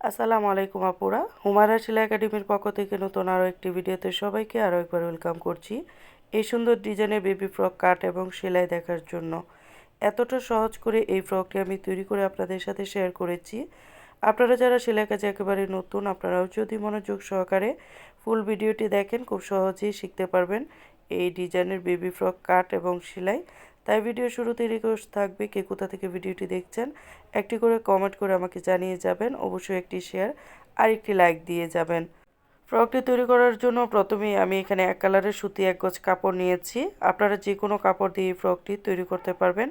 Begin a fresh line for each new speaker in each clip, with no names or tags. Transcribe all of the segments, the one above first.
আসসালামু আলাইকুম আপুরা। হুমারা শিলা একাডেমির পক্ষ থেকে নতুন আরও একটি ভিডিওতে সবাইকে আরও একবার ওয়েলকাম করছি। এই সুন্দর ডিজাইনের বেবি ফ্রক কাট এবং সেলাই দেখার জন্য এতটা সহজ করে এই ফ্রকটি আমি তৈরি করে আপনাদের সাথে শেয়ার করেছি। আপনারা যারা সেলাই কাজে একেবারে নতুন, আপনারাও যদি মনোযোগ সহকারে ফুল ভিডিওটি দেখেন, খুব সহজেই শিখতে পারবেন এই ডিজাইনের বেবি ফ্রক কাট এবং সেলাই। তাই ভিডিও শুরুতে রিকোয়েস্ট থাকবে কে কোথা থেকে ভিডিওটি দেখছেন। একটি করে কমেন্ট করে আমাকে জানিয়ে যাবেন, অবশ্যই একটি শেয়ার আর একটি লাইক দিয়ে যাবেন। ফ্রকটি তৈরি করার জন্য প্রথমেই আমি এখানে এক কালারের সুতি এক গজ কাপড় নিয়েছি। আপনারা যে কোনো কাপড় দিয়ে ফ্রকটি তৈরি করতে পারবেন।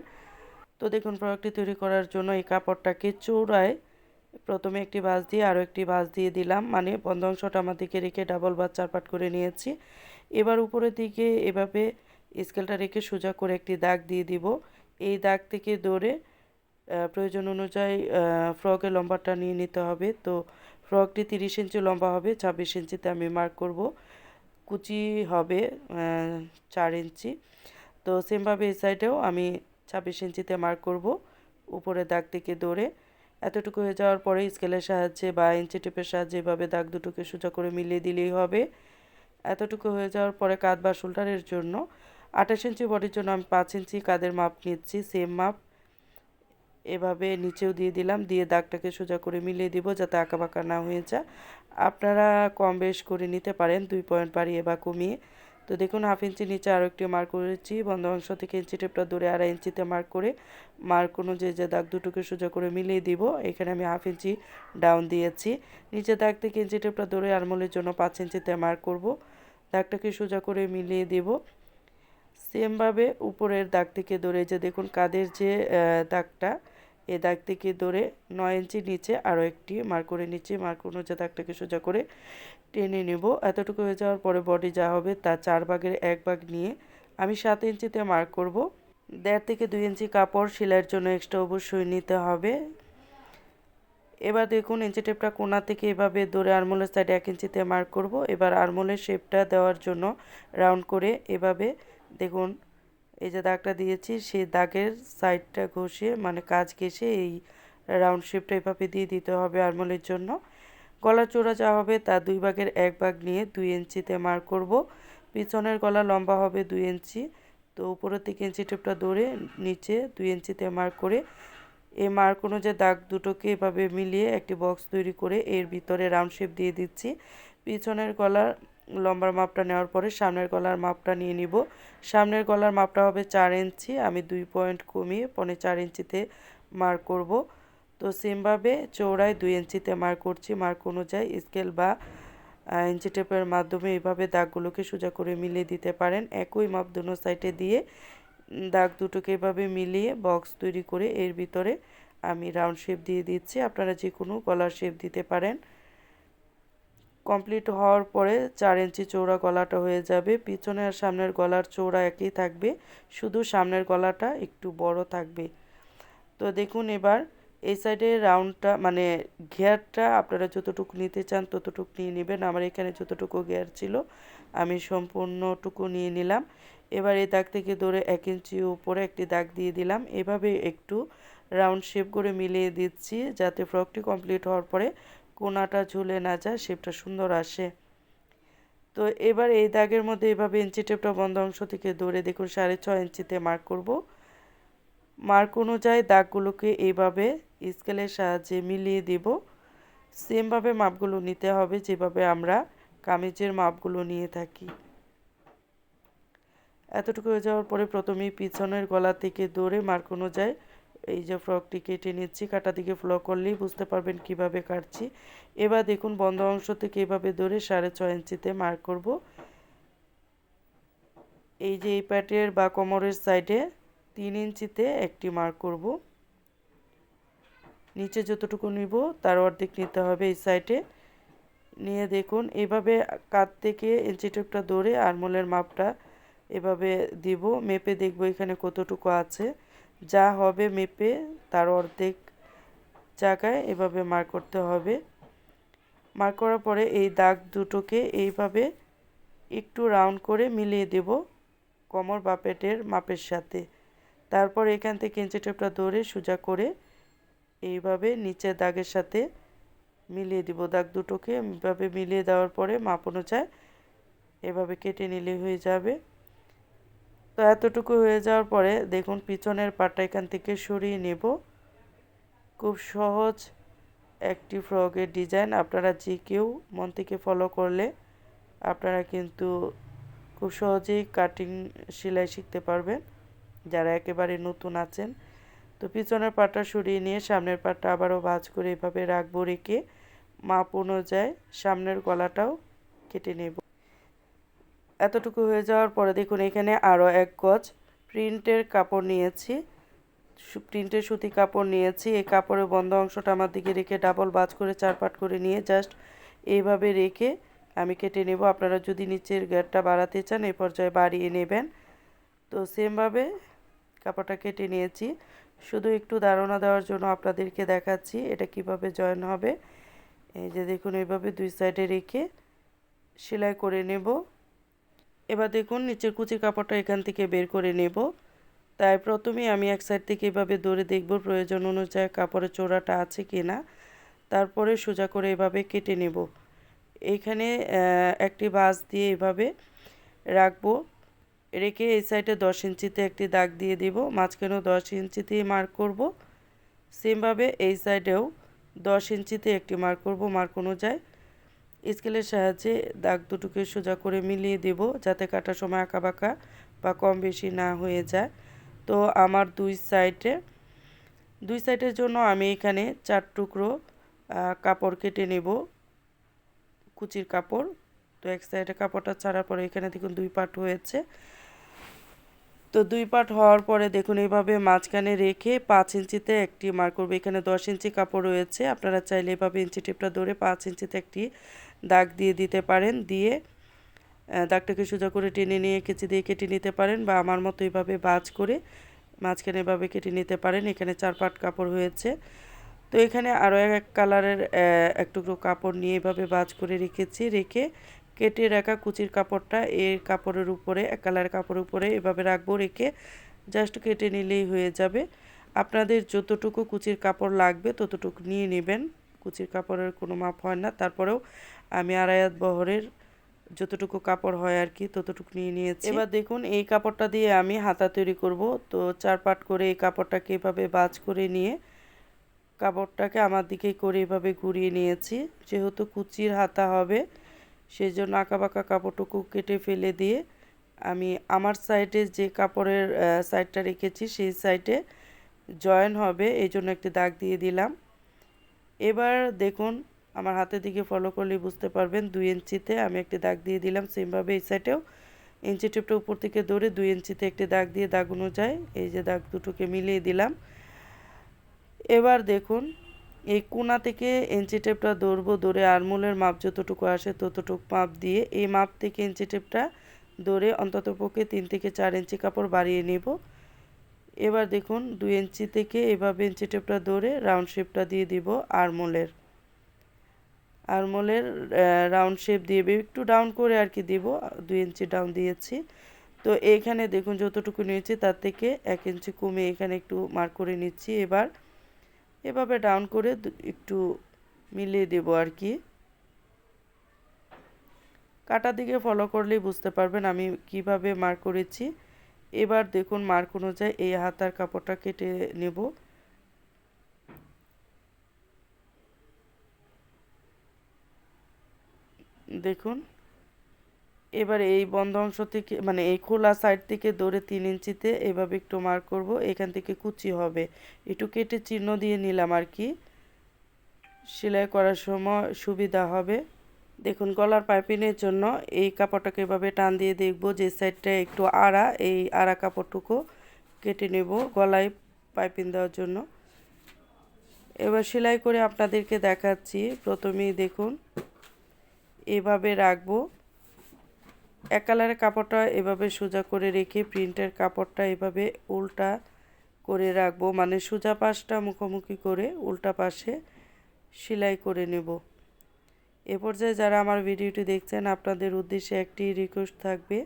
তো দেখুন, ফ্রকটি তৈরি করার জন্য এই কাপড়টাকে চৌড়ায় প্রথমে একটি বাস দিয়ে আরও একটি বাস দিয়ে দিলাম। মানে বন্ধ অংশটা আমার দিকে রেখে ডাবল বাস চারপাট করে নিয়েছি। এবার উপরের দিকে এভাবে স্কেলটা রেখে সোজা করে একটি দাগ দিয়ে দিব। এই দাগ থেকে দৌড়ে প্রয়োজন অনুযায়ী ফ্রকের লম্বাটা নিয়ে নিতে হবে। তো ফ্রকটি তিরিশ ইঞ্চি লম্বা হবে, ছাব্বিশ ইঞ্চিতে আমি মার্ক করব। কুচি হবে চার ইঞ্চি। তো সেমভাবে এই সাইডেও আমি ছাব্বিশ ইঞ্চিতে মার্ক করব, উপরে দাগ থেকে দৌড়ে এতটুকু হয়ে যাওয়ার পরে স্কেলের সাহায্যে বা ইঞ্চি টেপের সাহায্যে এভাবে দাগ দুটোকে সোজা করে মিলিয়ে দিলেই হবে। এতটুকু হয়ে যাওয়ার পরে কাঁধ বা শোল্ডারের জন্য আঠাশ ইঞ্চি বডির জন্য আমি পাঁচ ইঞ্চি কাদের মাপ নিচ্ছি সেম মাপ। এভাবে নিচেও দিয়ে দিলাম, দিয়ে দাগটাকে সোজা করে মিলিয়ে দিব যাতে আঁকা বাঁকা না হয়ে যায়। আপনারা কম বেশ করে নিতে পারেন, দুই পয়েন্ট বাড়িয়ে বা কমিয়ে। তো দেখুন, হাফ ইঞ্চি নিচে আরও একটি মার্ক করেছি, বন্ধ অংশ থেকে ইঞ্চি টেপটা দূরে আড়াই ইঞ্চিতে মার্ক করে মার্ক অনুযায়ী যে দাগ দুটোকে সোজা করে মিলিয়ে দিব, এখানে আমি হাফ ইঞ্চি ডাউন দিয়েছি। নিচে দাগ থেকে ইঞ্চি টেপটা দূরে আরমোলের জন্য পাঁচ ইঞ্চিতে মার্ক করব, দাগটাকে সোজা করে মিলিয়ে দেব। সেমভাবে উপরের দাগ থেকে ধরে যে দেখুন কাদের যে দাগটা, এ দাগ থেকে ধরে নয় ইঞ্চি নিচে আরও একটি মার্ক করে নিচ্ছি। মার্ক অনুযায়ী দাগটাকে সোজা করে টেনে নেব। এতটুকু হয়ে যাওয়ার পরে বডি যা হবে তা চার ভাগের এক ভাগ নিয়ে আমি সাত ইঞ্চিতে মার্ক করব। দেড় থেকে দুই ইঞ্চি কাপড় সেলাইয়ের জন্য এক্সট্রা অবশ্যই নিতে হবে। এবার দেখুন ইঞ্চি টেপটা কোনা থেকে এভাবে দৌড়ে আরমোলের সাইডে এক ইঞ্চিতে মার্ক করব। এবার আরমোলের শেপটা দেওয়ার জন্য রাউন্ড করে এভাবে দেখুন, এই যে দাগটা দিয়েছি, সেই দাগের সাইডটা ঘষে মানে কাজ ঘেসে এই রাউন্ড শেপটা এভাবে দিয়ে দিতে হবে আরমোলের জন্য। গলার চোড়া যা হবে তা দুই ভাগের এক ভাগ নিয়ে দুই ইঞ্চিতে মার্ক করব। পিছনের গলা লম্বা হবে দুই ইঞ্চি। তো উপরের থেকে ইঞ্চি টেপটা ধরে নিচে দুই ইঞ্চিতে মার্ক করে, এই মার্ক অনুযায়ী দাগ দুটোকে এভাবে মিলিয়ে একটি বক্স তৈরি করে এর ভিতরে রাউন্ড শেপ দিয়ে দিচ্ছি। পিছনের গলার লম্বার মাপটা নেওয়ার পরে সামনের গলার মাপটা নিয়ে নিব। সামনের গলার মাপটা হবে চার ইঞ্চি। আমি দুই পয়েন্ট কমিয়ে পনে চার ইঞ্চিতে মার্ক করব। তো সেমভাবে চৌড়ায় দুই ইঞ্চিতে মার্ক করছি। মার্ক অনুযায়ী স্কেল বা ইঞ্চি টেপের মাধ্যমে এইভাবে দাগগুলোকে সোজা করে মিলিয়ে দিতে পারেন। একই মাপ দুনো সাইডে দিয়ে দাগ দুটোকে এভাবে মিলিয়ে বক্স তৈরি করে এর ভিতরে আমি রাউন্ড শেপ দিয়ে দিচ্ছি। আপনারা যে কোনো গলার শেপ দিতে পারেন। কমপ্লিট হওয়ার পরে চার ইঞ্চি চৌড়া গলাটা হয়ে যাবে। পিছনে আর সামনের গলার চৌড়া একই থাকবে, শুধু সামনের গলাটা একটু বড় থাকবে। তো দেখুন এবার, এই সাইডে রাউন্ডটা মানে ঘেয়ারটা আপনারা যতটুকু নিতে চান ততটুকু নিয়ে নেবেন। আমার এখানে যতটুকু ঘেয়ার ছিল, আমি সম্পূর্ণটুকু নিয়ে নিলাম। এবার এই দাগ থেকে ধরে এক ইঞ্চি উপরে একটি দাগ দিয়ে দিলাম। এভাবে একটু রাউন্ড শেপ করে মিলিয়ে দিচ্ছি যাতে ফ্রকটি কমপ্লিট হওয়ার পরে কোনাটা ঝুলে না যায় শেপটা সুন্দর আসে। তো এবার এই দাগের মধ্যে এভাবে ইঞ্চি টেপটা বন্ধ অংশ থেকে ধরে দেখুন, সাড়ে ছয় ইঞ্চিতে মার্ক করব। মার্ক অনুযায়ী দাগগুলোকে এইভাবে স্কেলের সাহায্যে মিলিয়ে দেব। সেমভাবে মাপগুলো নিতে হবে, যেভাবে আমরা কামিজের মাপগুলো নিয়ে থাকি। এতটুকু হয়ে যাওয়ার পরে প্রথমেই পিছনের গলা থেকে দৌড়ে মার্ক অনুযায়ী এই যে ফ্রকটি কেটে নিচ্ছি, কাটা দিকে ফ্লো করলেই বুঝতে পারবেন কীভাবে কাটছি। এবার দেখুন বন্ধ অংশ থেকে এভাবে ধরে সাড়ে ছয় ইঞ্চিতে মার্ক করব। এই যে এই প্যাটের বা কোমরের সাইডে তিন ইঞ্চিতে একটি মার্ক করব। নিচে যতটুকু নিব তার অর্ধেক নিতে হবে এই সাইডে। নিয়ে দেখুন, এভাবে কাত থেকে ইঞ্চি টেপটা ধরে আরমোলের মাপটা এভাবে দিব। মেপে দেখব এখানে কতটুকু আছে। যা হবে মেপে তার অর্ধেক জায়গায় এভাবে মার্ক করতে হবে। মার্ক করার পরে এই দাগ দুটোকে এইভাবে একটু রাউন্ড করে মিলিয়ে দেব কোমর বা পেটের মাপের সাথে। তারপর এখান থেকে ইঞ্চি টেপটা ধরে সোজা করে এইভাবে নিচের দাগের সাথে মিলিয়ে দিব। দাগ দুটোকে এভাবে মিলিয়ে দেওয়ার পরে মাপ অনুযায়ী এভাবে কেটে নিলে হয়ে যাবে। তো এতটুকু হয়ে যাওয়ার পরে দেখুন পিছনের পাটটা এখান থেকে সরিয়ে নেব। খুব সহজ একটি ফ্রকের ডিজাইন। আপনারা যে কেউ মন থেকে ফলো করলে আপনারা কিন্তু খুব সহজেই কাটিং সেলাই শিখতে পারবেন। যারা একেবারে নতুন আছেন, তো পিছনের পাটটা সরিয়ে নিয়ে সামনের পাটটা আবারও ভাজ করে এভাবে রাখব, রেখে মাপ অনুযায়ী সামনের গলাটাও কেটে নেব। এতটুকু হয়ে যাওয়ার পরে দেখুন এখানে আরও এক গজ প্রিন্টের কাপড় নিয়েছি। প্রিন্টের সুতি কাপড় নিয়েছি। এই কাপড়ের বন্ধ অংশটা আমার দিকে রেখে ডাবল বাজ করে চার পাট করে নিয়ে জাস্ট এইভাবে রেখে আমি কেটে নেব। আপনারা যদি নিচের গ্যাটটা বাড়াতে চান এই পর্যায়ে বাড়িয়ে নেবেন। তো সেমভাবে কাপড়টা কেটে নিয়েছি। শুধু একটু ধারণা দেওয়ার জন্য আপনাদেরকে দেখাচ্ছি এটা কীভাবে জয়েন হবে। এই যে দেখুন, এইভাবে দুই সাইডে রেখে সেলাই করে নেব। এবার দেখুন নিচের কুচির কাপড়টা এখান থেকে বের করে নেব। তাই প্রথমে আমি এক সাইড থেকে এভাবে ধরে দেখব প্রয়োজন অনুযায়ী কাপড়ের চোড়াটা আছে কি না তারপরে সোজা করে এভাবে কেটে নেব। এইখানে একটি বাস দিয়ে এভাবে রাখব। রেখে এই সাইডে দশ ইঞ্চিতে একটি দাগ দিয়ে দিব। মাঝখানেও দশ ইঞ্চিতেই মার্ক করব। সেমভাবে এই সাইডেও দশ ইঞ্চিতে একটি মার্ক করব। মার্ক অনুযায়ী স্কেলের সাহায্যে দাগ দুটোকে সোজা করে মিলিয়ে দেব যাতে কাটার সময় আঁকা বাঁকা বা কম বেশি না হয়ে যায়। তো আমার দুই সাইডে, দুই সাইডের জন্য আমি এখানে চার টুকরো কাপড় কেটে নেব, কুচির কাপড়। তো এক সাইডে কাপড়টা ছাড়ার পরে এখানে দেখুন দুই পার্ট হয়েছে। তো দুই পার্ট হওয়ার পরে দেখুন এইভাবে মাঝখানে রেখে পাঁচ ইঞ্চিতে একটি মার করবে। এখানে দশ ইঞ্চি কাপড় রয়েছে। আপনারা চাইলে এভাবে ইঞ্চি টিপটা ধরে পাঁচ ইঞ্চিতে একটি দাগ দিয়ে দিতে পারেন, দিয়ে দাগটাকে সোজা করে টেনে নিয়ে কেচি দিয়ে কেটে নিতে পারেন বা আমার মতো এইভাবে বাজ করে মাঝখানে এভাবে কেটে নিতে পারেন। এখানে চার পাট কাপড় হয়েছে। তো এখানে আরও এক কালারের এক টুকরো কাপড় নিয়ে এভাবে বাজ করে রেখেছি। রেখে কেটে রাখা কুচির কাপড়টা এর কাপড়ের উপরে, এক কালারের কাপড়ের উপরে এভাবে রাখব। রেখে জাস্ট কেটে নিলেই হয়ে যাবে। আপনাদের যতটুকু কুচির কাপড় লাগবে ততটুকু নিয়ে নেবেন। কুচির কাপড়ের কোনো মাপ হয় না। তারপরেও আমি আড়াইয়াত বহরের যতটুকু কাপড় হয় আর কি, ততটুকু নিয়ে নিয়েছি। এবার দেখুন, এই কাপড়টা দিয়ে আমি হাতা তৈরি করব। তো চার পাট করে এই কাপড়টাকে এভাবে বাজ করে নিয়ে কাপড়টাকে আমার দিকে করে এভাবে ঘুরিয়ে নিয়েছি। যেহেতু কুচির হাতা হবে সেই জন্য আঁকা বাঁকা কাপড়টুকু কেটে ফেলে দিয়ে আমি আমার সাইডে যে কাপড়ের সাইডটা রেখেছি, সেই সাইডে জয়েন হবে, এই জন্য একটি দাগ দিয়ে দিলাম। এবার দেখুন আমার হাতের দিকে ফলো করলে বুঝতে পারবেন, দুই ইঞ্চিতে আমি একটি দাগ দিয়ে দিলাম সেমভাবে এই সাইডেও ইঞ্চি টিপটা উপর থেকে ধরে দুই ইঞ্চিতে একটি দাগ দিয়ে দাগ অনুযায়ী এই যে দাগ দুটোকে মিলিয়ে দিলাম। এবার দেখুন, এই কোনা থেকে ইঞ্চি টেপটা ধরবো, ধরে আরমুলের মাপ যতটুকু আসে ততটুকু মাপ দিয়ে, এই মাপ থেকে ইঞ্চি টেপটা ধরে অন্তত পক্ষে তিন থেকে চার ইঞ্চি কাপড় বাড়িয়ে নেব। এবার দেখুন, দুই ইঞ্চি থেকে এভাবে ইঞ্চি টেপটা ধরে রাউন্ড শেপটা দিয়ে দিব আরমোলের। আরমোলের রাউন্ড শেপ দিয়ে একটু ডাউন করে আর কি দিব, দুই ইঞ্চি ডাউন দিয়েছি। তো এইখানে দেখুন যতটুকু নিয়েছি তার থেকে এক ইঞ্চি কমে এখানে একটু মার্ক করে নিচ্ছি। এবার, এভাবে ডাউন করে একটু মিলিয়ে দেব আর কি। কাটা দিকে ফলো করলেই বুঝতে পারবেন আমি কীভাবে মার্ক করেছি। এবার দেখুন মার্ক অনুযায়ী এই হাতার কাপড়টা কেটে নেব। দেখুন। এবার এই বন্ধ অংশ থেকে মানে এই খোলা সাইড থেকে দৌড়ে তিন ইঞ্চিতে এভাবে একটু মার্ক করব, এখান থেকে কুচি হবে। একটু কেটে চিহ্ন দিয়ে নিলাম আর কি। সেলাই করার সময় সুবিধা হবে। দেখুন, গলার পাইপিনের জন্য এই কাপড়টাকে এভাবে টান দিয়ে দেখব যে সাইডটা একটু আড়া, এই আড়া কাপড়টুকু কেটে নেব গলায় পাইপিন দেওয়ার জন্য। এবার সেলাই করে আপনাদেরকে দেখাচ্ছি। প্রথমেই দেখুন এভাবে রাখব। এক কালারের কাপড়টা এভাবে সোজা করে রেখে প্রিন্টের কাপড়টা এভাবে উল্টা করে রাখব। মানে সোজা পাশটা মুখোমুখি করে উল্টা পাশে সেলাই করে নেব। এ পর্যায়ে যারা আমার ভিডিওটি দেখছেন, আপনাদের উদ্দেশ্যে একটি রিকোয়েস্ট থাকবে।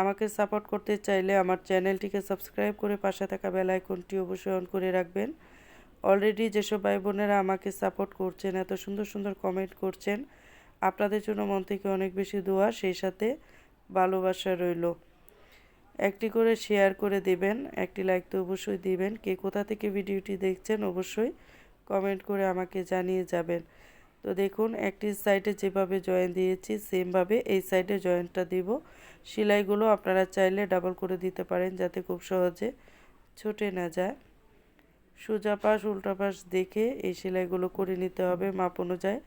আমাকে সাপোর্ট করতে চাইলে আমার চ্যানেলটিকে সাবস্ক্রাইব করে পাশে থাকা বেল আইকনটি অবশ্যই অন করে রাখবেন। অলরেডি যেসব ভাই বোনেরা আমাকে সাপোর্ট করছেন, এত সুন্দর সুন্দর কমেন্ট করছেন আপনাদের জন্য মন থেকে অনেক বেশি দোয়া, সেই সাথে ভালোবাসা রইল। একটি করে শেয়ার করে দেবেন, একটি লাইক তো অবশ্যই দিবেন। কে কোথা থেকে ভিডিওটি দেখছেন অবশ্যই কমেন্ট করে আমাকে জানিয়ে যাবেন। তো দেখুন, একটি সাইডে যেভাবে জয়েন দিয়েছি সেমভাবে এই সাইডে জয়েন্টটা দিব। সেলাইগুলো আপনারা চাইলে ডাবল করে দিতে পারেন যাতে খুব সহজে ছুটে না যায়। সোজা পাশ, উল্টা পাশ দেখে এই সেলাইগুলো করে নিতে হবে। মাপ অনুযায়ী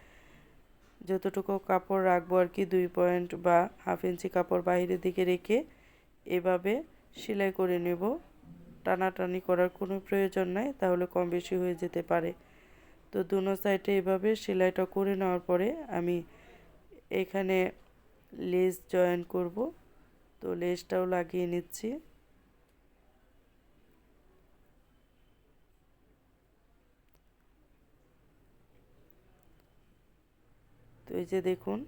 যতটুকু কাপড় রাখব আর কি, দুই পয়েন্ট বা হাফ ইঞ্চি কাপড় বাইরের দিকে রেখে এভাবে সেলাই করে নেব। টানাটানি করার কোনো প্রয়োজন নাই, তাহলে কম বেশি হয়ে যেতে পারে। তো দুনো সাইডে এভাবে সেলাইটা করে নেওয়ার পরে আমি এখানে লেস জয়েন করব। তো লেসটাও লাগিয়ে নিচ্ছি। তো এই যে দেখুন,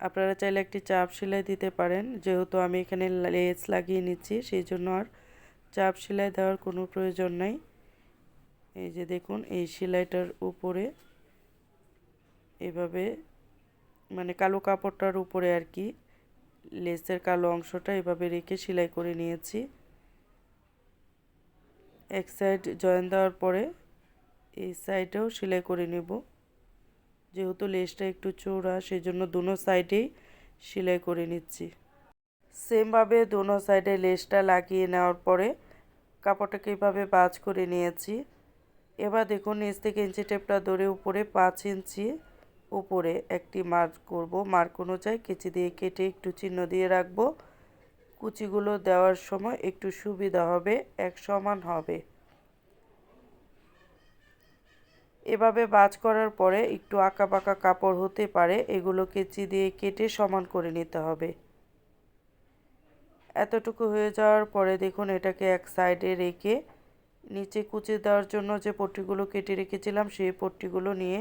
আপনারা চাইলে একটি চাপ সেলাই দিতে পারেন। যেহেতু আমি এখানে লেস লাগিয়ে নিচ্ছি, সেই জন্য আর চাপ সেলাই দেওয়ার কোনো প্রয়োজন নাই। এই যে দেখুন, এই সেলাইটার উপরে এভাবে মানে কালো কাপড়টার উপরে আর কি লেসের কালো অংশটা এভাবে রেখে সেলাই করে নিয়েছি। এক সাইড জয়েন দেওয়ার পরে এই সাইডেও সেলাই করে নেব। যেহেতু লেসটা একটু চৌড়া সেই জন্য দুনো সাইডেই সেলাই করে নিচ্ছি। সেমভাবে দুনো সাইডে লেসটা লাগিয়ে নেওয়ার পরে কাপড়টাকে এইভাবে বাজ করে নিয়েছি। এবার দেখুন, নিচ থেকে ইঞ্চি টেপটা ধরে উপরে পাঁচ ইঞ্চি উপরে একটি মার্ক করব। মার্ক অনুযায়ী কেচি দিয়ে কেটে একটু চিহ্ন দিয়ে রাখব। কুচিগুলো দেওয়ার সময় একটু সুবিধা হবে, এক সমান হবে। এভাবে বাজ করার পরে একটু আঁকা পাকা কাপড় হতে পারে এগুলো কেচি দিয়ে কেটে সমান করে নিতে হবে। এতটুকু হয়ে যাওয়ার পরে দেখুন এটাকে এক সাইডে রেখে নিচে কুচি দেওয়ার জন্য যে পট্টিগুলো কেটে রেখেছিলাম, সেই পট্টিগুলো নিয়ে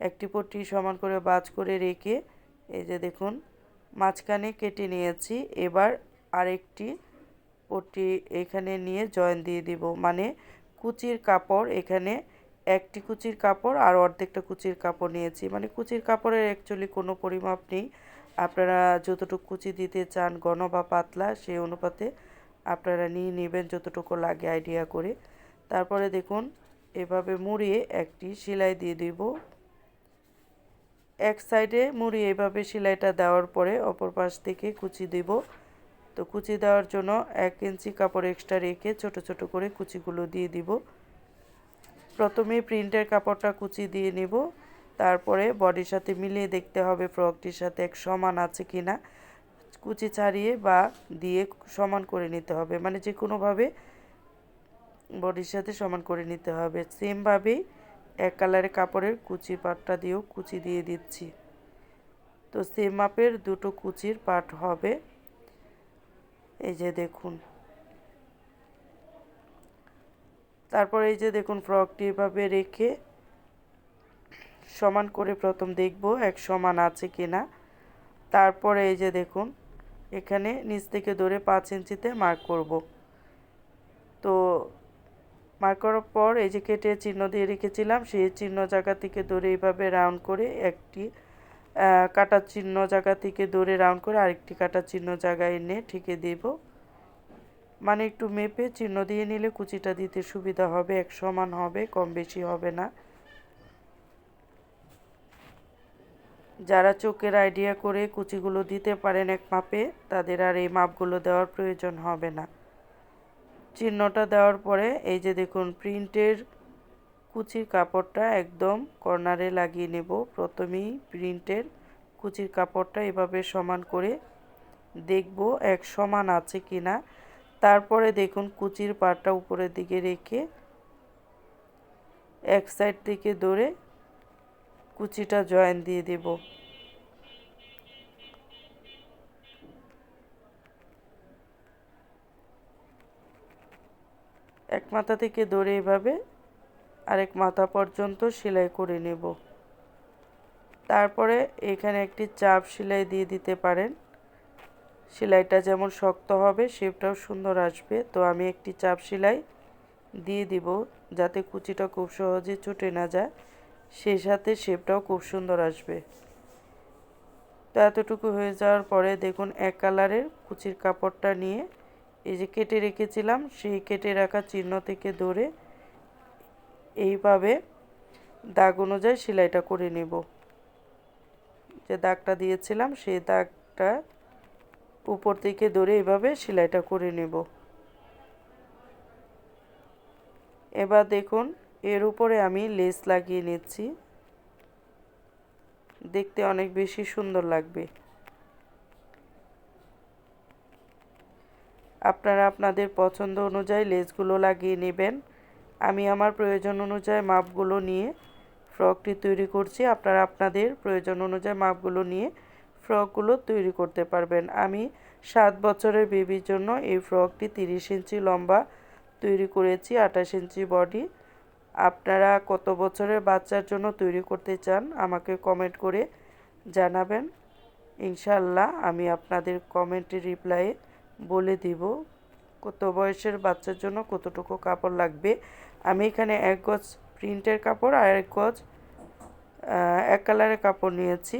একটি পট্টি সমান করে বাজ করে রেখে এই যে দেখুন মাঝখানে কেটে নিয়েছি। এবার আরেকটি পট্টি এখানে নিয়ে জয়েন দিয়ে দিব। মানে কুচির কাপড় এখানে একটি কুচির কাপড় আর অর্ধেকটা কুচির কাপড় নিয়েছি। মানে কুচির কাপড়ের অ্যাকচুয়ালি কোনো পরিমাপ নেই। আপনারা যতটুকু কুচি দিতে চান ঘন বা পাতলা, সেই অনুপাতে আপনারা নিয়ে নেবেন যতটুকু লাগে আইডিয়া করে। তারপরে দেখুন, এভাবে মুড়িয়ে একটি সেলাই দিয়ে দিব। এক সাইডে মুড়িয়ে এভাবে সেলাইটা দেওয়ার পরে অপর পাশ থেকে কুচি দেব। তো কুচি দেওয়ার জন্য এক ইঞ্চি কাপড় এক্সট্রা রেখে ছোট ছোট করে কুচিগুলো দিয়ে দিব। প্রথমে প্রিন্টের কাপড়টা কুচি দিয়ে নিব, তারপরে বডির সাথে মিলিয়ে দেখতে হবে ফ্রকটির সাথে এক সমান আছে কি না। কুচি ছাড়িয়ে বা দিয়ে সমান করে নিতে হবে মানে যে কোনোভাবে বডির সাথে সমান করে নিতে হবে। সেমভাবেই এক কালারের কাপড়ের কুচি পাটটা দিয়েও কুচি দিয়ে দিচ্ছি। তো সেম মাপের দুটো কুচির পাট হবে। এই যে দেখুন। তারপর এই যে দেখুন ফ্রকটি এভাবে রেখে সমান করে প্রথম দেখব এক সমান আছে কি না তারপরে এই যে দেখুন, এখানে নিচ থেকে ধরে পাঁচ ইঞ্চিতে মার্ক করব। তো মার্ক করার পর এই যে কেটে চিহ্ন দিয়ে রেখেছিলাম, সেই চিহ্ন জায়গা থেকে ধরে এইভাবে রাউন্ড করে একটি কাটার চিহ্ন জায়গা থেকে ধরে রাউন্ড করে আরেকটি কাটার চিহ্ন জায়গায় এনে ঠেকে দেব। মানে একটু মেপে চিহ্ন দিয়ে নিলে কুচিটা দিতে সুবিধা হবে, এক সমান হবে, কম বেশি হবে না। যারা চোখের আইডিয়া করে কুচিগুলো দিতে পারেন এক মাপে, তাদের আর এই মাপগুলো দেওয়ার প্রয়োজন হবে না। চিহ্নটা দেওয়ার পরে এই যে দেখুন, প্রিন্টের কুচির কাপড়টা একদম কর্নারে লাগিয়ে নেব। প্রথমেই প্রিন্টের কুচির কাপড়টা এভাবে সমান করে দেখব এক সমান আছে কি না তারপরে দেখুন কুচির পাটা উপরের দিকে রেখে এক সাইড থেকে ধরে কুচিটা জয়েন দিয়ে দেব। এক মাথা থেকে ধরে এভাবে আরেক মাথা পর্যন্ত সেলাই করে নেব। তারপরে এখানে একটি চাপ সেলাই দিয়ে দিতে পারেন। সেলাইটা যেমন শক্ত হবে শেপটাও সুন্দর আসবে। তো আমি একটি চাপ সেলাই দিয়ে দিব যাতে কুচিটা খুব সহজে ছুটে না যায়। সেই সাথে শেপটাও খুব সুন্দর আসবে। তো এতটুকু হয়ে যাওয়ার পরে দেখুন এক কালারের কুচির কাপড়টা নিয়ে এই যে কেটে রেখেছিলাম, সেই কেটে রাখা চিহ্ন থেকে ধরে এইভাবে দাগ অনুযায়ী সেলাইটা করে নেব। যে দাগটা দিয়েছিলাম, সেই দাগটা উপর থেকে ধরে এভাবে সেলাইটা করে নেব। এবার দেখুন, এর উপরে আমি লেস লাগিয়ে নিচ্ছি। দেখতে অনেক বেশি সুন্দর লাগবে। আপনারা আপনাদের পছন্দ অনুযায়ী লেসগুলো লাগিয়ে নেবেন। আমি আমার প্রয়োজন অনুযায়ী মাপগুলো নিয়ে ফ্রকটি তৈরি করছি। আপনারা আপনাদের প্রয়োজন অনুযায়ী মাপগুলো নিয়ে ফ্রকগুলো তৈরি করতে পারবেন। আমি সাত বছরের বেবির জন্য এই ফ্রকটি তিরিশ ইঞ্চি লম্বা তৈরি করেছি, আঠাশ ইঞ্চি বডি। আপনারা কত বছরের বাচ্চার জন্য তৈরি করতে চান আমাকে কমেন্ট করে জানাবেন। ইনশাল্লাহ আমি আপনাদের কমেন্টের রিপ্লাই বলে দিব কত বয়সের বাচ্চার জন্য কতটুকু কাপড় লাগবে। আমি এখানে এক গজ প্রিন্টের কাপড় আর এক গজ এক কালারের কাপড় নিয়েছি।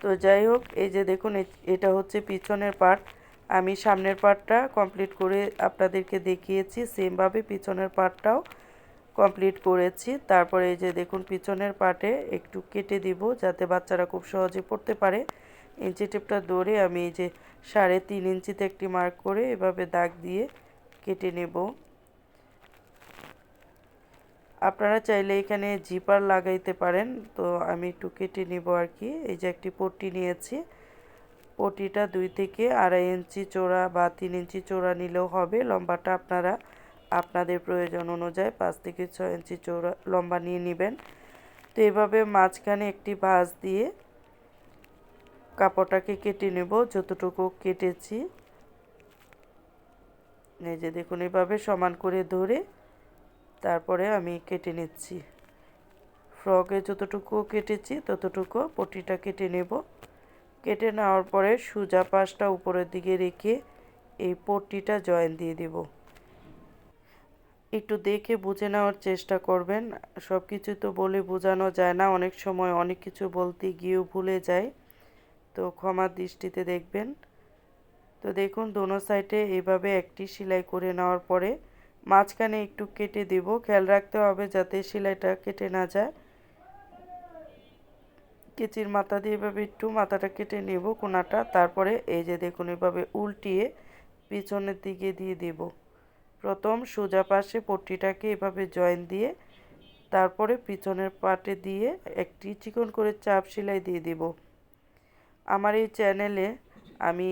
তো যাই হোক, এই যে দেখুন এটা হচ্ছে পিছনের পার্ট। আমি সামনের পার্টটা কমপ্লিট করে আপনাদেরকে দেখিয়েছি, সেমভাবে পিছনের পার্টটাও কমপ্লিট করেছি। তারপরে এই যে দেখুন, পিছনের পার্টে একটু কেটে দিব, যাতে বাচ্চারা খুব সহজে পড়তে পারে। ইঞ্চি টেপটা ধরে আমি এই যে সাড়ে তিন ইঞ্চিতে একটি মার্ক করে এভাবে দাগ দিয়ে কেটে নেব। আপনারা চাইলে এখানে জিপার লাগাইতে পারেন। তো আমি একটু কেটে নেব আর কি। এই যে একটি পট্টি নিয়েছি। পটিটা দুই থেকে আড়াই ইঞ্চি চোড়া বা তিন ইঞ্চি চোড়া নিলেও হবে। লম্বাটা আপনারা আপনাদের প্রয়োজন অনুযায়ী পাঁচ থেকে ছয় ইঞ্চি চৌড়া লম্বা নিয়ে নেবেন। তো এভাবে মাঝখানে একটি ভাঁজ দিয়ে কাপড়টাকে কেটে নেব যতটুকু কেটেছি। এই যে দেখুন, এভাবে সমান করে ধরে তারপরে আমি কেটে নিচ্ছি। ফ্রকে যতটুকু কেটেছি, ততটুকু পটিটা কেটে নেব। কেটে নেওয়ার পরে সুজা পাশটা উপরের দিকে রেখে এই পট্টিটা জয়েন দিয়ে দেব। একটু দেখে বুঝে নেওয়ার চেষ্টা করবেন। সব কিছু তো বলে বোঝানো যায় না, অনেক সময় অনেক কিছু বলতে গিয়েও ভুলে যায় তো ক্ষমার দৃষ্টিতে দেখবেন। তো দেখুন, দোনো সাইডে এইভাবে একটি সেলাই করে নেওয়ার পরে মাঝখানে একটু কেটে দেব। খেয়াল রাখতে হবে যাতে সেলাইটা কেটে না যায়। কেচির মাথা দিয়ে এভাবে একটু মাথাটা কেটে নেব কোনাটা। তারপরে এই যে দেখুন, এভাবে উল্টিয়ে পিছনের দিকে দিয়ে দেব। প্রথম সোজা পাশে পট্টিটাকে এভাবে জয়েন দিয়ে তারপরে পিছনের পাটে দিয়ে একটি চিকন করে চাপ সেলাই দিয়ে দেব। আমার এই চ্যানেলে আমি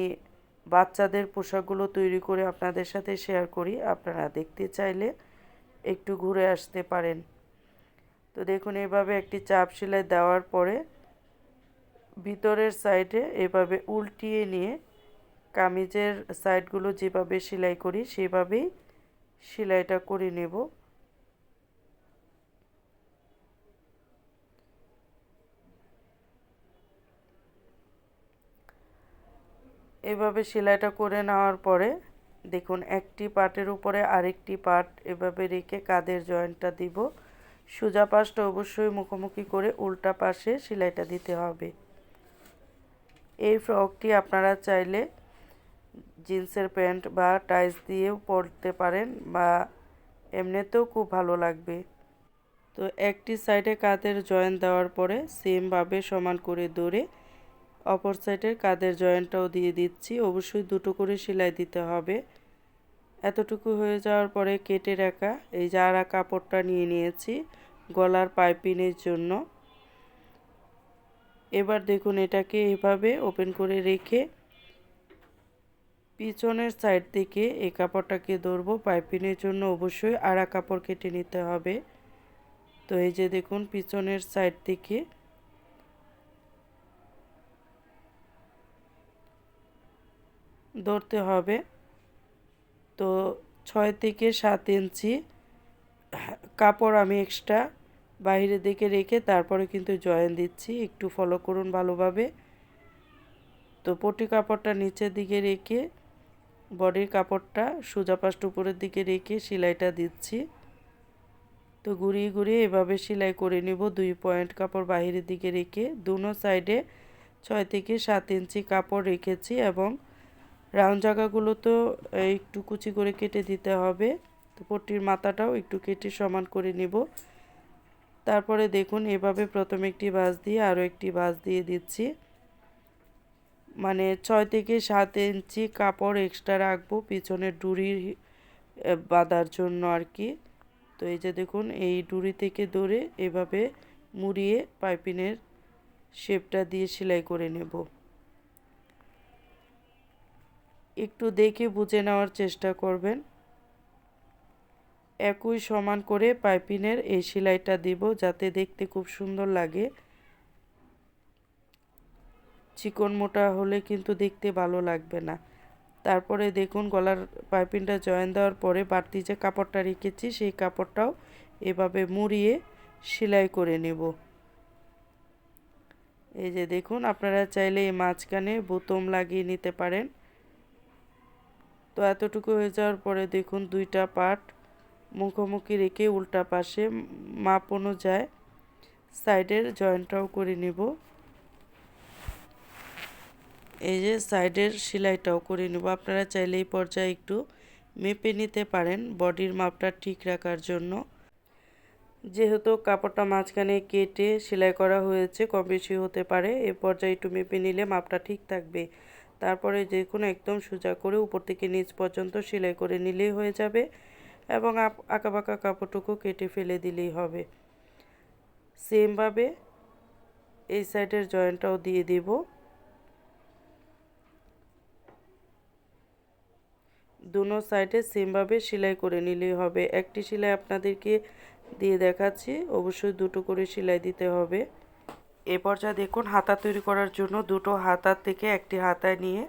বাচ্চাদের পোশাকগুলো তৈরি করে আপনাদের সাথে শেয়ার করি। আপনারা দেখতে চাইলে একটু ঘুরে আসতে পারেন। তো দেখুন, এভাবে একটি চাপ সেলাই দেওয়ার পরে ভিতরের সাইডে এভাবে উল্টিয়ে নিয়ে কামিজের সাইডগুলো যেভাবে সেলাই করি, সেভাবেই সেলাইটা করে নেব। এভাবে সেলাইটা করে নেওয়ার পরে দেখুন, একটি পার্টের উপরে আরেকটি পার্ট এভাবে রেখে কাদের জয়েন্টটা দিব। সোজা পাশটা অবশ্যই মুখোমুখি করে উল্টা পাশে সেলাইটা দিতে হবে। এই ফ্রকটি আপনারা চাইলে জিন্সের প্যান্ট বা টাইস দিয়েও পরতে পারেন বা এমনিতেও খুব ভালো লাগবে। তো একটি সাইডে কাঁধের জয়েন দেওয়ার পরে সেমভাবে সমান করে দৌড়ে অপর সাইডের কাদের জয়েন্টটাও দিয়ে দিচ্ছি। অবশ্যই দুটো করে সেলাই দিতে হবে। এতটুকু হয়ে যাওয়ার পরে কেটে রাখা এই যারা কাপড়টা নিয়ে নিয়েছি গলার পাইপিনের জন্য। এবার দেখুন এটাকে এভাবে ওপেন করে রেখে পিছনের সাইড থেকে এই কাপড়টাকে ধরবো। পাইপিনের জন্য অবশ্যই আড়া কাপড় কেটে নিতে হবে। তো এই যে দেখুন পিছনের সাইড থেকে ধরতে হবে। তো ছয় থেকে সাত ইঞ্চি কাপড় আমি এক্সট্রা বাইরের দিকে রেখে তারপরে কিন্তু জয়েন দিচ্ছি। একটু ফলো করুন ভালোভাবে। তো পটি কাপড়টা নিচের দিকে রেখে, বডির কাপড়টা সোজা পাশটা উপরের দিকে রেখে সেলাইটা দিচ্ছি। তো ঘুরিয়ে ঘুরিয়ে এভাবে সেলাই করে নিব। দুই পয়েন্ট কাপড় বাহিরের দিকে রেখে, দুনো সাইডে ছয় থেকে সাত ইঞ্চি কাপড় রেখেছি এবং রাউন্ড জায়গাগুলো তো একটু কুচি করে কেটে দিতে হবে। তো পট্টির মাথাটাও একটু কেটে সমান করে নিব। তারপরে দেখুন, এভাবে প্রথমে একটি বাস দিয়ে আরও একটি বাস দিয়ে দিচ্ছি। মানে ছয় থেকে সাত ইঞ্চি কাপড় এক্সট্রা রাখব পিছনের ডুরির বাঁধার জন্য আর কি। তো এই যে দেখুন, এই ডুরি থেকে ধরে এভাবে মুড়িয়ে পাইপিনের শেপটা দিয়ে সেলাই করে নেব। একটু দেখে বুঝে নেওয়ার চেষ্টা করবেন। একই সমান করে পাইপিনের এই সেলাইটা দিব যাতে দেখতে খুব সুন্দর লাগে। চিকন মোটা হলে কিন্তু দেখতে ভালো লাগবে না। তারপরে দেখুন গলার পাইপিনটা জয়েন দেওয়ার পরে বাড়তি যে কাপড়টা রেখেছি সেই কাপড়টাও এভাবে মুড়িয়ে সেলাই করে নেব। এই যে দেখুন, আপনারা চাইলে এই মাঝখানে বোতম লাগিয়ে নিতে পারেন। তো এতটুকু হয়ে যাওয়ার পরে দেখুন দুইটা পার্ট মুখোমুখি রেখে উল্টা পাশে মাপ অনুযায়ী সাইডের জয়েন্টটাও করে নিব। এই যে সাইডের সেলাইটাও করে নেব। আপনারা চাইলে এই পর্যায়ে একটু মেপে নিতে পারেন বডির মাপটা ঠিক রাখার জন্য। যেহেতু কাপড়টা মাঝখানে কেটে সেলাই করা হয়েছে, কম বেশি হতে পারে। এ পর্যায়ে একটু মেপে নিলে মাপটা ঠিক থাকবে। তারপরে যে কোনো একদম সোজা করে উপর থেকে নিচ পর্যন্ত সেলাই করে নিলেই হয়ে যাবে এবং আঁকাবাঁকা কাপড়টুকু কেটে ফেলে দিলেই হবে। সেমভাবে এই সাইডের জয়েন্টটাও দিয়ে দিব। দুনো সাইডে সেমভাবে সেলাই করে নিলেই হবে। একটি সেলাই আপনাদেরকে দিয়ে দেখাচ্ছি, অবশ্যই দুটো করে সেলাই দিতে হবে। এ পর্যায়ে দেখুন, হাতা তৈরি করার জন্য দুটো হাতার থেকে একটি হাতায় নিয়ে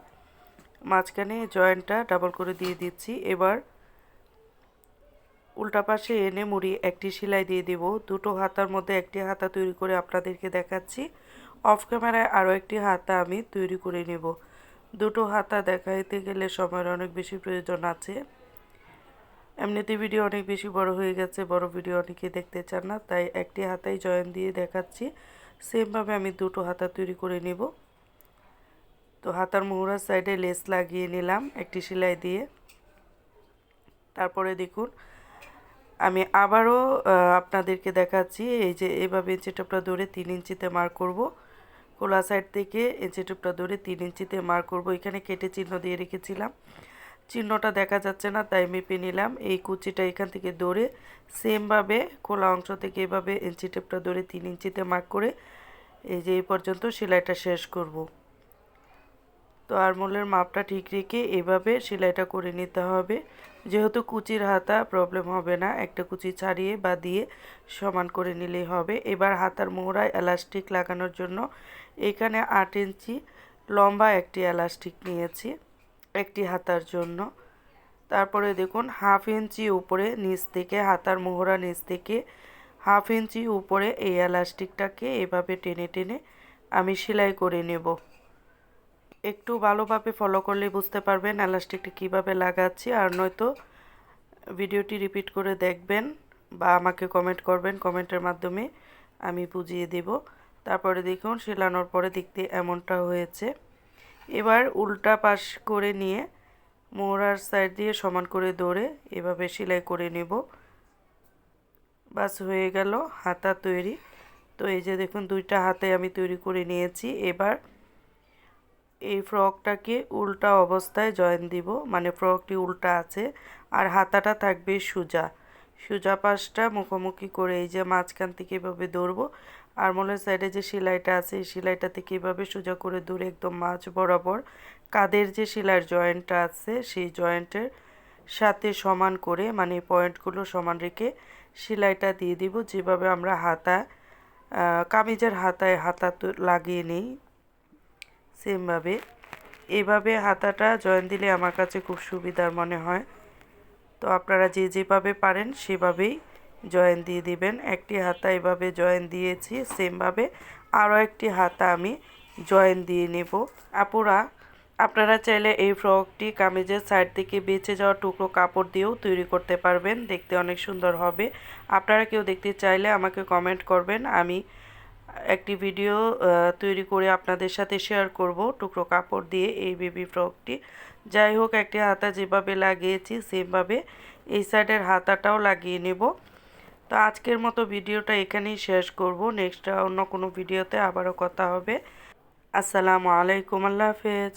মাঝখানে জয়েন্টটা ডাবল করে দিয়ে দিচ্ছি। এবার উল্টা পাশে এনে মুড়ি একটি সেলাই দিয়ে দেব। দুটো হাতার মধ্যে একটি হাতা তৈরি করে আপনাদেরকে দেখাচ্ছি। অফ ক্যামেরায় আরও একটি হাতা আমি তৈরি করে নেব। দুটো হাতা দেখাইতে গেলে সময়ের অনেক বেশি প্রয়োজন আছে। এমনিতে ভিডিও অনেক বেশি বড় হয়ে গেছে, বড় ভিডিও অনেকে দেখতে চান না, তাই একটি হাতাই জয়েন দিয়ে দেখাচ্ছি। সেমভাবে আমি দুটো হাতা তৈরি করে নেব। তো হাতার মোহরার সাইডে লেস লাগিয়ে নিলাম একটি সেলাই দিয়ে। তারপরে দেখুন, আমি আবারও আপনাদেরকে দেখাচ্ছি, এই যে এভাবে চেটপটা ধরে তিন ইঞ্চিতে মার্ক করব। খোলা সাইড থেকে এঁচে টুপটা ধরে তিন ইঞ্চিতে মার করব। এখানে কেটে চিহ্ন দিয়ে রেখেছিলাম। চিহ্নটা দেখা যাচ্ছে না, তাই মেপে নিলাম। এই কুচিটা এখান থেকে ধরে সেমভাবে খোলা অংশ থেকে এভাবে ইঞ্চি টেপটা ধরে তিন ইঞ্চিতে মার্ক করে এই যে এই পর্যন্ত সেলাইটা শেষ করব। তো আরমোলের মাপটা ঠিক রেখে এভাবে সেলাইটা করে নিতে হবে। যেহেতু কুচির হাতা প্রবলেম হবে না, একটা কুচি ছাড়িয়ে বা দিয়ে সমান করে নিলেই হবে। এবার হাতার মোহরায় এলাস্টিক লাগানোর জন্য এখানে আট ইঞ্চি লম্বা একটি এলাস্টিক নিয়েছি। একটি হাতার জন্য। তারপরে দেখুন, হাফ ইঞ্চি উপরে নিচ থেকে, হাতার মোহরা নিচ থেকে, হাফ ইঞ্চি উপরে এই এলাস্টিকটাকে এভাবে টেনে টেনে আমি সেলাই করে নেব। একটু ভালোভাবে ফলো করলে বুঝতে পারবেন এলাস্টিকটা কীভাবে লাগাচ্ছি। আর নয়তো ভিডিওটি রিপিট করে দেখবেন বা আমাকে কমেন্ট করবেন কমেন্টের মাধ্যমে আমি বুঝিয়ে দেব। তারপরে দেখুন, সেলানোর পরে দেখতে এমনটা হয়েছে। এবার উল্টা পাশ করে নিয়ে মোহরার সাইড দিয়ে সমান করে দৌড়ে এভাবে সেলাই করে নেব। বাস হয়ে গেল হাতা তৈরি। তো এই যে দেখুন, দুইটা হাতে আমি তৈরি করে নিয়েছি। এবার এই ফ্রকটাকে উল্টা অবস্থায় জয়েন দিব মানে ফ্রকটি উল্টা আছে আর হাতাটা থাকবে সুজা। সুজা পাশটা মুখোমুখি করে এই যে মাঝখান থেকে এভাবে দৌড়বো আর মোলের সাইডে যে সেলাইটা আছে, এই সেলাইটা থেকে এভাবে সোজা করে দূরে একদম মাছ বরাবর কাদের যে সেলাইয়ের জয়েন্টটা আছে, সেই জয়েন্টের সাথে সমান করে মানে পয়েন্টগুলো সমান রেখে সেলাইটা দিয়ে দিব। যেভাবে আমরা হাতা কামিজের হাতায় হাতা তো লাগিয়ে নিই, সেমভাবে। এভাবে হাতাটা জয়েন দিলে আমার কাছে খুব সুবিধার মনে হয়। তো আপনারা যে যেভাবে পারেন, সেভাবেই জয়েন দিয়ে দিবেন। একটি হাতা এভাবে জয়েন দিয়েছি, সেমভাবে আরও একটি হাতা আমি জয়েন দিয়ে নেব। আপুরা, আপনারা চাইলে এই ফ্রকটি কামিজের সাইড থেকে বেঁচে যাওয়া টুকরো কাপড় দিয়েও তৈরি করতে পারবেন। দেখতে অনেক সুন্দর হবে। আপনারা কেউ দেখতে চাইলে আমাকে কমেন্ট করবেন। আমি একটি ভিডিও তৈরি করে আপনাদের সাথে শেয়ার করব টুকরো কাপড় দিয়ে এই বেবি ফ্রকটি। যাই হোক, একটি হাতা যেভাবে লাগিয়েছি, সেমভাবে এই সাইডের হাতাটাও লাগিয়ে নেব। তো আজকের মতো ভিডিওটা এখানেই শেষ করব। নেক্সট অন্য কোনো ভিডিওতে আবারও কথা হবে। আসসালামু আলাইকুম, আল্লাহ হাফেজ।